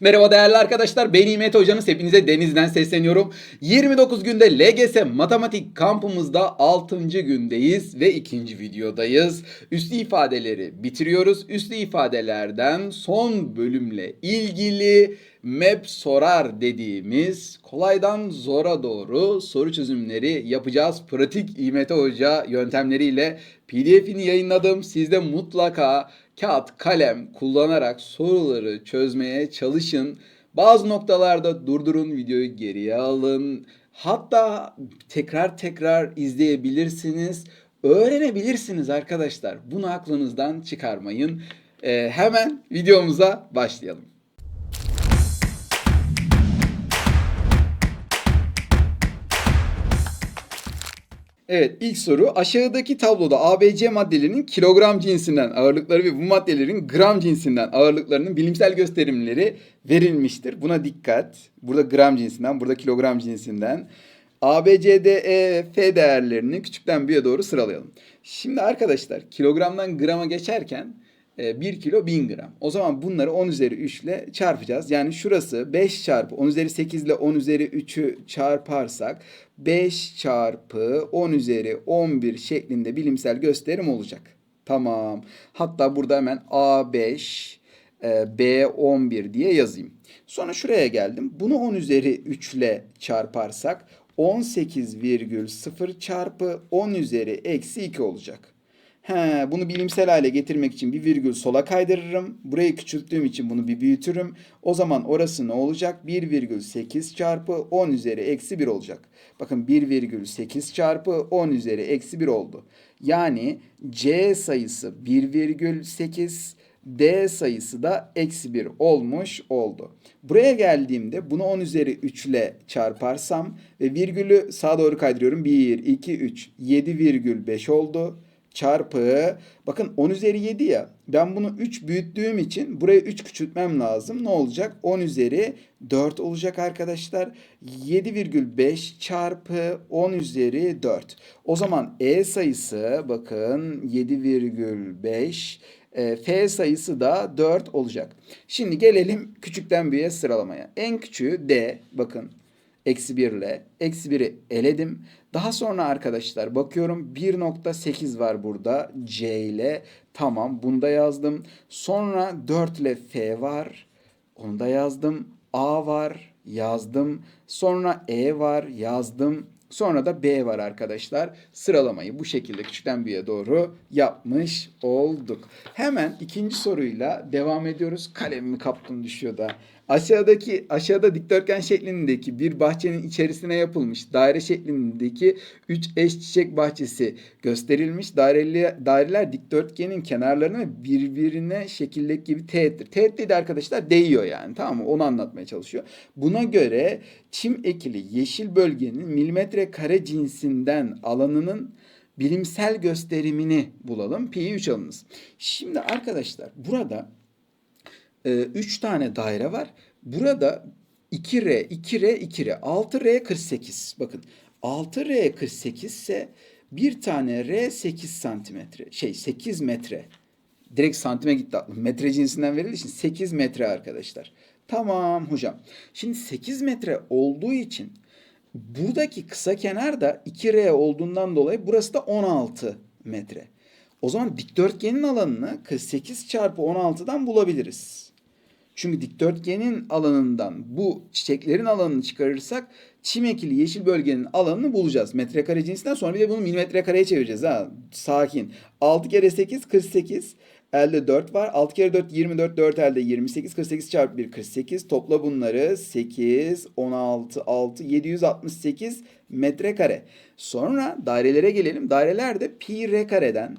Merhaba değerli arkadaşlar. Ben İmet Hocanız. Hepinize denizden sesleniyorum. 29 günde LGS matematik kampımızda 6. gündeyiz ve ikinci videodayız. Üslü ifadeleri bitiriyoruz. Üslü ifadelerden son bölümle ilgili map sorar dediğimiz kolaydan zora doğru soru çözümleri yapacağız. Pratik İmet Hoca yöntemleriyle PDF'ini yayınladım. Siz de mutlaka kağıt, kalem kullanarak soruları çözmeye çalışın. Bazı noktalarda durdurun, videoyu geriye alın. Hatta tekrar tekrar izleyebilirsiniz. Öğrenebilirsiniz arkadaşlar. Bunu aklınızdan çıkarmayın. Ee, hemen videomuza başlayalım. Evet ilk soru aşağıdaki tabloda ABC maddelerinin kilogram cinsinden ağırlıkları ve bu maddelerin gram cinsinden ağırlıklarının bilimsel gösterimleri verilmiştir. Buna dikkat. Burada gram cinsinden, burada kilogram cinsinden. A, E, F değerlerini küçükten büyüğe doğru sıralayalım. Şimdi arkadaşlar kilogramdan grama geçerken 1 kilo 1000 gram. O zaman bunları 10 üzeri 3 ile çarpacağız. Yani şurası 5 çarpı 10 üzeri 8 ile 10 üzeri 3'ü çarparsak 5 çarpı 10 üzeri 11 şeklinde bilimsel gösterim olacak. Tamam. Hatta burada hemen A5 e, B11 diye yazayım. Sonra şuraya geldim. Bunu 10 üzeri 3 ile çarparsak 18,0 çarpı 10 üzeri eksi 2 olacak. He, bunu bilimsel hale getirmek için bir virgül sola kaydırırım. Burayı küçülttüğüm için bunu bir büyütürüm. O zaman orası ne olacak? 1,8 çarpı 10 üzeri eksi 1 olacak. Bakın 1,8 çarpı 10 üzeri eksi 1 oldu. Yani C sayısı 1,8 D sayısı da eksi 1 olmuş oldu. Buraya geldiğimde bunu 10 üzeri 3 ile çarparsam ve virgülü sağa doğru kaydırıyorum. 1, 2, 3, 7,5 oldu çarpı bakın 10 üzeri 7 ya ben bunu 3 büyüttüğüm için buraya 3 küçültmem lazım. Ne olacak? 10 üzeri 4 olacak arkadaşlar. 7,5 çarpı 10 üzeri 4. O zaman E sayısı bakın 7,5 e, F sayısı da 4 olacak. Şimdi gelelim küçükten büyüğe sıralamaya. En küçüğü D bakın eksi 1 ile eksi 1'i eledim. Daha sonra arkadaşlar bakıyorum 1.8 var burada C ile. Tamam bunu da yazdım. Sonra 4 ile F var. Onu da yazdım. A var yazdım. Sonra E var yazdım. Sonra da B var arkadaşlar. Sıralamayı bu şekilde küçükten büyüğe doğru yapmış olduk. Hemen ikinci soruyla devam ediyoruz. Kalemimi kaptım düşüyor da. Aşağıdaki aşağıda dikdörtgen şeklindeki bir bahçenin içerisine yapılmış daire şeklindeki 3 eş çiçek bahçesi gösterilmiş. Daireli, daireler dikdörtgenin kenarlarına birbirine şekildeki gibi teğettir. Teğet dedi arkadaşlar değiyor yani tamam mı? Onu anlatmaya çalışıyor. Buna göre çim ekili yeşil bölgenin milimetre kare cinsinden alanının bilimsel gösterimini bulalım. Pi 3 alınız. Şimdi arkadaşlar burada 3 tane daire var. Burada 2R, 2R, 2R. 6R 48. Bakın 6R 48 ise bir tane R 8 santimetre. Şey 8 metre. Direkt santime gitti aklım. Metre cinsinden verildiği için 8 metre arkadaşlar. Tamam hocam. Şimdi 8 metre olduğu için buradaki kısa kenar da 2R olduğundan dolayı burası da 16 metre. O zaman dikdörtgenin alanını 48 çarpı 16'dan bulabiliriz. Çünkü dikdörtgenin alanından bu çiçeklerin alanını çıkarırsak çim ekili yeşil bölgenin alanını bulacağız. Metrekare cinsinden sonra bir de bunu milimetre kareye çevireceğiz ha. Sakin. 6 kere 8 48. Elde 4 var. 6 kere 4 24. 4 elde 28. 48 çarpı 1 48. Topla bunları 8, 16, 6, 768 metrekare. Sonra dairelere gelelim. Daireler de pi r kareden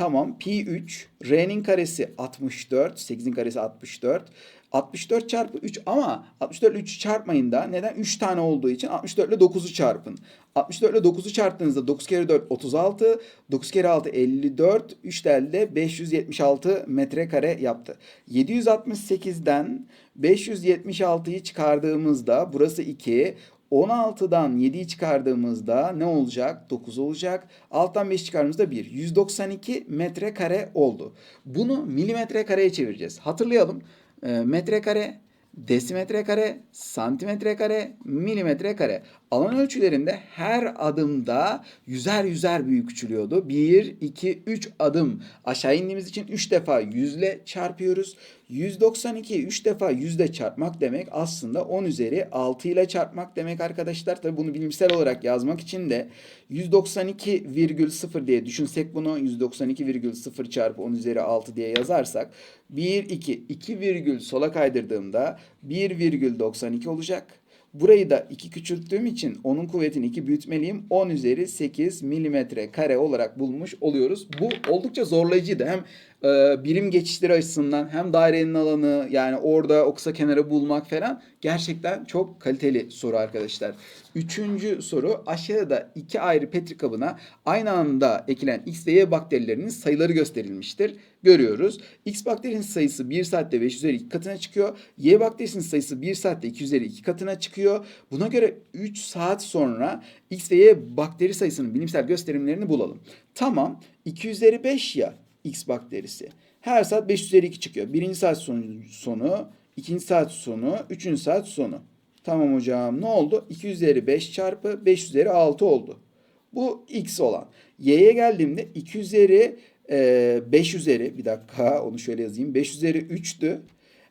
Tamam pi 3 r'nin karesi 64 8'in karesi 64 64 çarpı 3 ama 64 ile 3'ü çarpmayın da neden 3 tane olduğu için 64 ile 9'u çarpın. 64 ile 9'u çarptığınızda 9 kere 4 36 9 kere 6 54 3 elde 576 metrekare yaptı. 768'den 576'yı çıkardığımızda burası 2 16'dan 7'yi çıkardığımızda ne olacak? 9 olacak. Alttan 5 çıkardığımızda 1. 192 metrekare oldu. Bunu milimetre kareye çevireceğiz. Hatırlayalım. E, metrekare desimetre kare, santimetre kare, milimetre kare. Alan ölçülerinde her adımda yüzer yüzer büyük küçülüyordu. 1, 2, 3 adım aşağı indiğimiz için 3 defa yüzle çarpıyoruz. 192 3 defa yüzle çarpmak demek aslında 10 üzeri 6 ile çarpmak demek arkadaşlar. Tabi bunu bilimsel olarak yazmak için de 192,0 diye düşünsek bunu 192,0 çarpı 10 üzeri 6 diye yazarsak 1, 2, 2 virgül sola kaydırdığımda 1,92 olacak. Burayı da 2 küçülttüğüm için onun kuvvetini 2 büyütmeliyim. 10 üzeri 8 milimetre kare olarak bulmuş oluyoruz. Bu oldukça zorlayıcıydı. Hem e, birim geçişleri açısından hem dairenin alanı yani orada o kısa kenarı bulmak falan gerçekten çok kaliteli soru arkadaşlar. Üçüncü soru aşağıda iki ayrı petri kabına aynı anda ekilen X ve Y bakterilerinin sayıları gösterilmiştir. Görüyoruz. X bakterisinin sayısı 1 saatte 5 üzeri 2 katına çıkıyor. Y bakterisinin sayısı 1 saatte 2 üzeri 2 katına çıkıyor. Buna göre 3 saat sonra X ve Y bakteri sayısının bilimsel gösterimlerini bulalım. Tamam 2 üzeri 5 ya X bakterisi. Her saat 5 üzeri 2 çıkıyor. Birinci saat sonu, ikinci saat sonu, üçüncü saat sonu. Tamam hocam ne oldu? 2 üzeri 5 çarpı 5 üzeri 6 oldu. Bu x olan. Y'ye geldiğimde 2 üzeri e, 5 üzeri bir dakika onu şöyle yazayım. 5 üzeri 3'tü.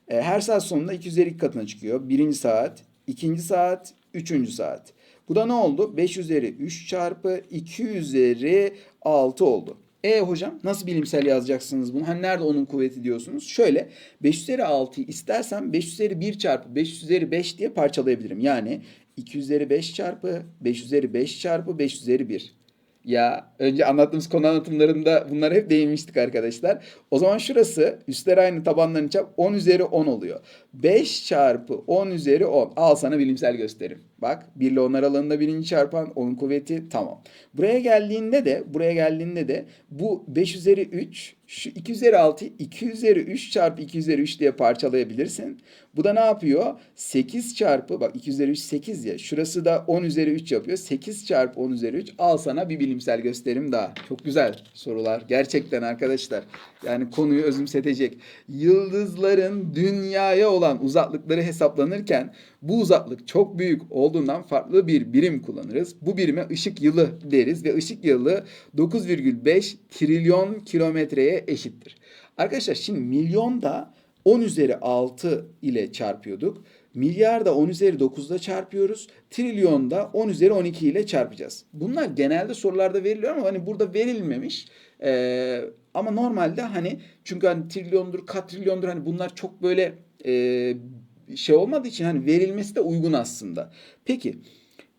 E, her saat sonunda 2 üzeri 2 katına çıkıyor. Birinci saat, ikinci saat, üçüncü saat. Bu da ne oldu? 5 üzeri 3 çarpı 2 üzeri 6 oldu. E hocam nasıl bilimsel yazacaksınız bunu? Hani nerede onun kuvveti diyorsunuz? Şöyle 5 üzeri 6'yı istersem 5 üzeri 1 çarpı 5 üzeri 5 diye parçalayabilirim. Yani 2 üzeri 5 çarpı 5 üzeri 5 çarpı 5 üzeri 1. Ya önce anlattığımız konu anlatımlarında bunlar hep değinmiştik arkadaşlar. O zaman şurası üstler aynı tabanlarını çarp 10 üzeri 10 oluyor. 5 çarpı 10 üzeri 10. Al sana bilimsel gösterim. Bak 1 ile 10 aralığında birinci çarpan 10 kuvveti tamam. Buraya geldiğinde de buraya geldiğinde de bu 5 üzeri 3 şu 2 üzeri 6 2 üzeri 3 çarpı 2 üzeri 3 diye parçalayabilirsin. Bu da ne yapıyor? 8 çarpı bak 2 üzeri 3 8 ya. Şurası da 10 üzeri 3 yapıyor. 8 çarpı 10 üzeri 3 al sana bir bilimsel gösterim daha. Çok güzel sorular. Gerçekten arkadaşlar. Yani konuyu özümsetecek. Yıldızların dünyaya olan uzaklıkları hesaplanırken bu uzaklık çok büyük olduğundan farklı bir birim kullanırız. Bu birime ışık yılı deriz ve ışık yılı 9,5 trilyon kilometreye eşittir. Arkadaşlar şimdi milyonda 10 üzeri 6 ile çarpıyorduk. Milyarda 10 üzeri 9'da çarpıyoruz. Trilyonda 10 üzeri 12 ile çarpacağız. Bunlar genelde sorularda veriliyor ama hani burada verilmemiş. Ee, ama normalde hani çünkü hani trilyondur, katrilyondur hani bunlar çok böyle e, şey olmadığı için hani verilmesi de uygun aslında. Peki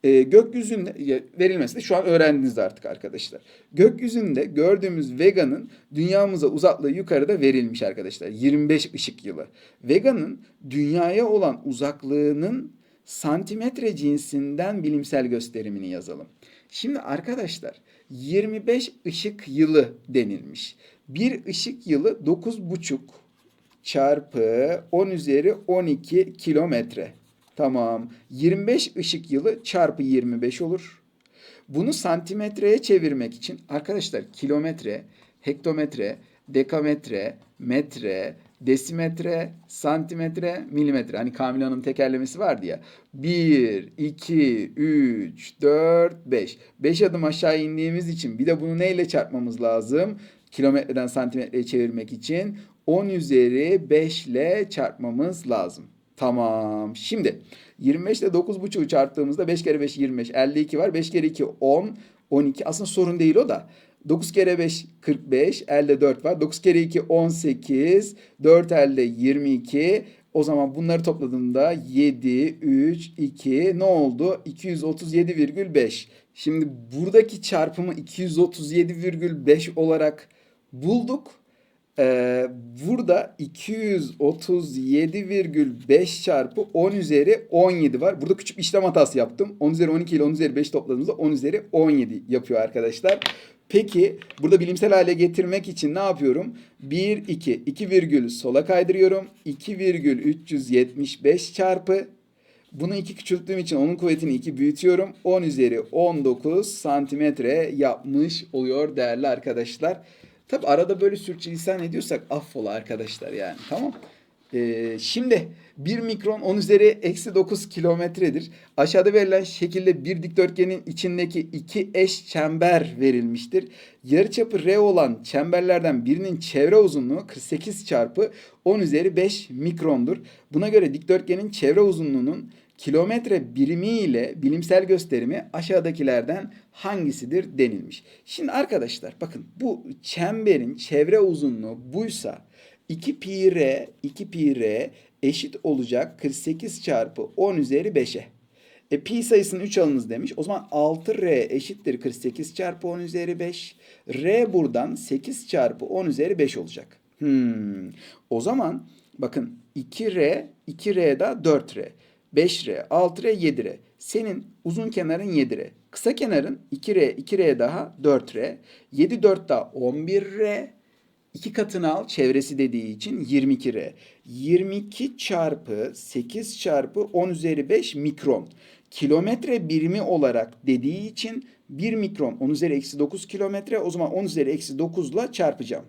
e, gökyüzünde ya, verilmesi de şu an öğrendiniz artık arkadaşlar. Gökyüzünde gördüğümüz Vega'nın dünyamıza uzaklığı yukarıda verilmiş arkadaşlar. 25 ışık yılı. Vega'nın dünyaya olan uzaklığının santimetre cinsinden bilimsel gösterimini yazalım. Şimdi arkadaşlar 25 ışık yılı denilmiş. Bir ışık yılı 9,5 çarpı 10 üzeri 12 kilometre. Tamam. 25 ışık yılı çarpı 25 olur. Bunu santimetreye çevirmek için arkadaşlar kilometre, hektometre, dekametre, metre, desimetre, santimetre, milimetre. Hani Kamil Hanım tekerlemesi vardı ya. 1, 2, 3, 4, 5. 5 adım aşağı indiğimiz için bir de bunu neyle çarpmamız lazım? Kilometreden santimetreye çevirmek için 10 üzeri 5 ile çarpmamız lazım. Tamam. Şimdi 25 ile 9,5'u çarptığımızda 5 kere 5 25. 52 var. 5 kere 2 10. 12. Aslında sorun değil o da. 9 kere 5 45. Elde 4 var. 9 kere 2 18. 4 elde 22. O zaman bunları topladığımda 7, 3, 2 ne oldu? 237,5. Şimdi buradaki çarpımı 237,5 olarak bulduk. Ee, burada 237,5 çarpı 10 üzeri 17 var. Burada küçük bir işlem hatası yaptım. 10 üzeri 12 ile 10 üzeri 5 topladığımızda 10 üzeri 17 yapıyor arkadaşlar. Peki burada bilimsel hale getirmek için ne yapıyorum? 1, 2, 2 virgül sola kaydırıyorum. 2 virgül 375 çarpı bunu 2 küçülttüğüm için onun kuvvetini 2 büyütüyorum. 10 üzeri 19 santimetre yapmış oluyor değerli arkadaşlar. Tabi arada böyle sürçülisan ediyorsak affola arkadaşlar yani tamam. Ee, şimdi 1 mikron 10 üzeri eksi 9 kilometredir. Aşağıda verilen şekilde bir dikdörtgenin içindeki iki eş çember verilmiştir. Yarıçapı R olan çemberlerden birinin çevre uzunluğu 48 çarpı 10 üzeri 5 mikrondur. Buna göre dikdörtgenin çevre uzunluğunun kilometre birimi ile bilimsel gösterimi aşağıdakilerden hangisidir denilmiş. Şimdi arkadaşlar bakın bu çemberin çevre uzunluğu buysa 2 pi r 2 pi r eşit olacak 48 çarpı 10 üzeri 5'e. E, pi sayısını 3 alınız demiş. O zaman 6r eşittir 48 çarpı 10 üzeri 5. r buradan 8 çarpı 10 üzeri 5 olacak. Hmm. O zaman bakın 2r 2r da 4r. 5r 6r 7r. Senin uzun kenarın 7r. Kısa kenarın 2r 2r daha 4r. 7 4 daha 11r. 2 katını al çevresi dediği için 22R. 22 çarpı 8 çarpı 10 üzeri 5 mikron. Kilometre birimi olarak dediği için 1 mikron 10 üzeri eksi 9 kilometre. O zaman 10 üzeri eksi 9 ile çarpacağım.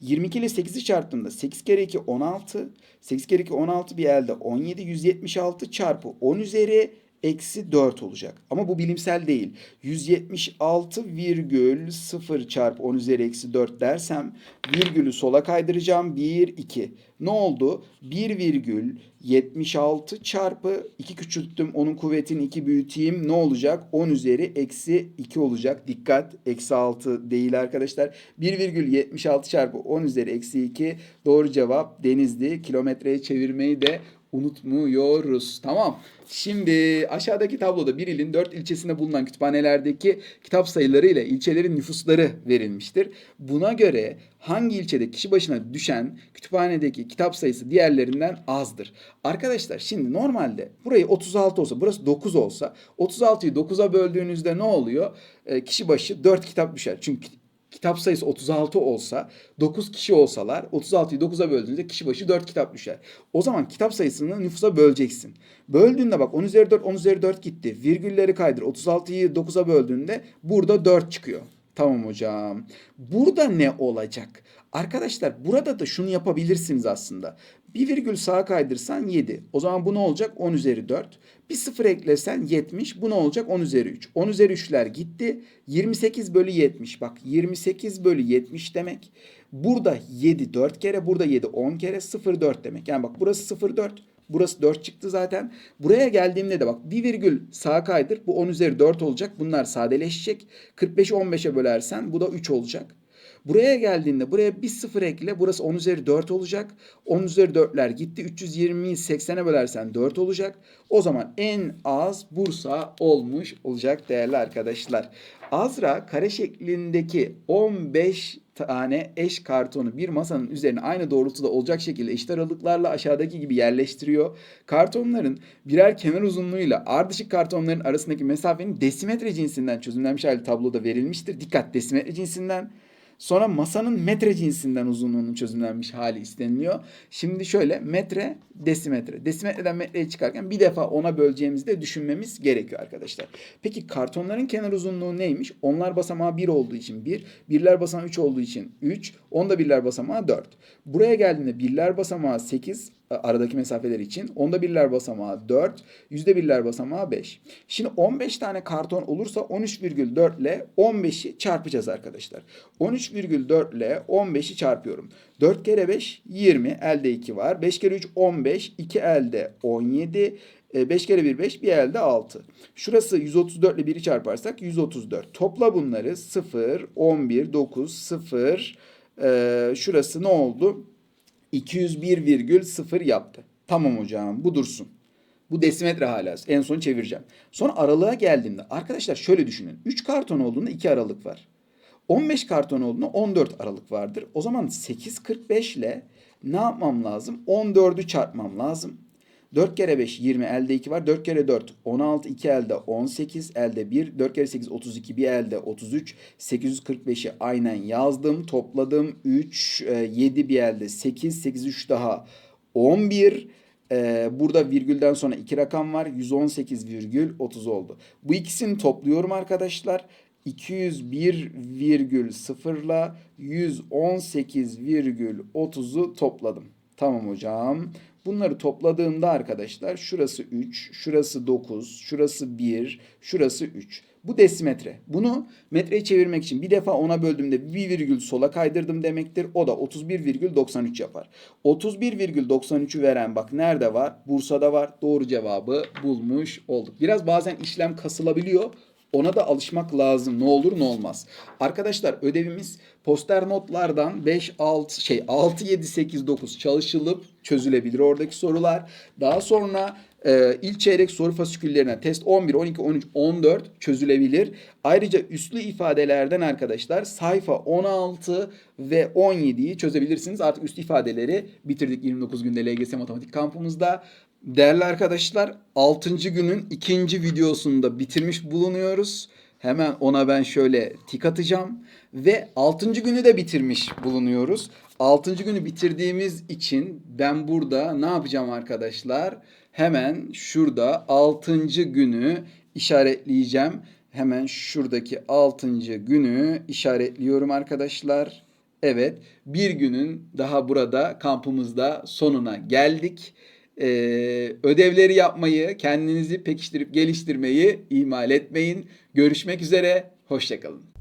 22 ile 8'i çarptığımda 8 kere 2 16. 8 kere 2 16 bir elde 17. 176 çarpı 10 üzeri eksi 4 olacak. Ama bu bilimsel değil. 176,0 çarpı 10 üzeri eksi 4 dersem virgülü sola kaydıracağım. 1, 2. Ne oldu? 1,76 çarpı 2 küçülttüm. Onun kuvvetini 2 büyüteyim. Ne olacak? 10 üzeri eksi 2 olacak. Dikkat. Eksi 6 değil arkadaşlar. 1,76 çarpı 10 üzeri eksi 2. Doğru cevap Denizli. Kilometreye çevirmeyi de unutmuyoruz. Tamam. Şimdi aşağıdaki tabloda bir ilin dört ilçesinde bulunan kütüphanelerdeki kitap sayıları ile ilçelerin nüfusları verilmiştir. Buna göre hangi ilçede kişi başına düşen kütüphanedeki kitap sayısı diğerlerinden azdır? Arkadaşlar şimdi normalde burayı 36 olsa burası 9 olsa 36'yı 9'a böldüğünüzde ne oluyor? E, kişi başı 4 kitap düşer. Çünkü kitap sayısı 36 olsa 9 kişi olsalar 36'yı 9'a böldüğünde kişi başı 4 kitap düşer. O zaman kitap sayısını nüfusa böleceksin. Böldüğünde bak 10 üzeri 4 10 üzeri 4 gitti. Virgülleri kaydır 36'yı 9'a böldüğünde burada 4 çıkıyor. Tamam hocam. Burada ne olacak? Arkadaşlar burada da şunu yapabilirsiniz aslında. Bir virgül sağa kaydırsan 7. O zaman bu ne olacak? 10 üzeri 4. Bir sıfır eklesen 70. Bu ne olacak? 10 üzeri 3. 10 üzeri 3'ler gitti. 28 bölü 70. Bak 28 bölü 70 demek. Burada 7 4 kere. Burada 7 10 kere. 0 4 demek. Yani bak burası 0 4. Burası 4 çıktı zaten. Buraya geldiğimde de bak bir virgül sağa kaydır. Bu 10 üzeri 4 olacak. Bunlar sadeleşecek. 45'i 15'e bölersen bu da 3 olacak. Buraya geldiğinde buraya bir sıfır ekle. Burası 10 üzeri 4 olacak. 10 üzeri 4'ler gitti. 320'yi 80'e bölersen 4 olacak. O zaman en az Bursa olmuş olacak değerli arkadaşlar. Azra kare şeklindeki 15 tane eş kartonu bir masanın üzerine aynı doğrultuda olacak şekilde eşit aralıklarla aşağıdaki gibi yerleştiriyor. Kartonların birer kenar uzunluğuyla ardışık kartonların arasındaki mesafenin desimetre cinsinden çözümlenmiş hali tabloda verilmiştir. Dikkat desimetre cinsinden. Sonra masanın metre cinsinden uzunluğunun çözümlenmiş hali isteniliyor. Şimdi şöyle metre, desimetre. Desimetreden metreye çıkarken bir defa ona böleceğimizi de düşünmemiz gerekiyor arkadaşlar. Peki kartonların kenar uzunluğu neymiş? Onlar basamağı 1 olduğu için 1, birler basamağı 3 olduğu için 3, onda birler basamağı 4. Buraya geldiğinde birler basamağı 8, aradaki mesafeler için. Onda birler basamağı 4, yüzde birler basamağı 5. Şimdi 15 tane karton olursa 13,4 ile 15'i çarpacağız arkadaşlar. 13,4 ile 15'i çarpıyorum. 4 kere 5 20 elde 2 var. 5 kere 3 15 2 elde 17 5 kere 1 5 bir elde 6. Şurası 134 ile 1'i çarparsak 134. Topla bunları 0 11 9 0 ee, şurası ne oldu? 201,0 yaptı. Tamam hocam bu dursun. Bu desimetre hala. En son çevireceğim. Sonra aralığa geldiğinde arkadaşlar şöyle düşünün. 3 karton olduğunda 2 aralık var. 15 karton olduğunda 14 aralık vardır. O zaman 8.45 ile ne yapmam lazım? 14'ü çarpmam lazım. 4 kere 5 20 elde 2 var. 4 kere 4 16 2 elde 18 elde 1 4 kere 8 32 bir elde 33 845'i aynen yazdım topladım 3 7 bir elde 8 8 3 daha 11 ee, burada virgülden sonra iki rakam var. 118,30 oldu. Bu ikisini topluyorum arkadaşlar. 201,0 ile 118,30'u topladım. Tamam hocam. Bunları topladığımda arkadaşlar şurası 3, şurası 9, şurası 1, şurası 3. Bu desimetre. Bunu metreye çevirmek için bir defa ona böldüğümde bir virgül sola kaydırdım demektir. O da 31,93 yapar. 31,93'ü veren bak nerede var? Bursa'da var. Doğru cevabı bulmuş olduk. Biraz bazen işlem kasılabiliyor. Ona da alışmak lazım. Ne olur ne olmaz. Arkadaşlar ödevimiz poster notlardan 5 6 şey 6 7 8 9 çalışılıp çözülebilir oradaki sorular. Daha sonra e, ilk çeyrek soru fasiküllerine test 11, 12, 13, 14 çözülebilir. Ayrıca üslü ifadelerden arkadaşlar sayfa 16 ve 17'yi çözebilirsiniz. Artık üslü ifadeleri bitirdik 29 günde LGS matematik kampımızda. Değerli arkadaşlar 6. günün ikinci videosunu da bitirmiş bulunuyoruz. Hemen ona ben şöyle tik atacağım. Ve 6. günü de bitirmiş bulunuyoruz. 6. günü bitirdiğimiz için ben burada ne yapacağım arkadaşlar? Hemen şurada 6. günü işaretleyeceğim. Hemen şuradaki 6. günü işaretliyorum arkadaşlar. Evet, bir günün daha burada kampımızda sonuna geldik. Ee, ödevleri yapmayı, kendinizi pekiştirip geliştirmeyi ihmal etmeyin. Görüşmek üzere, hoşçakalın.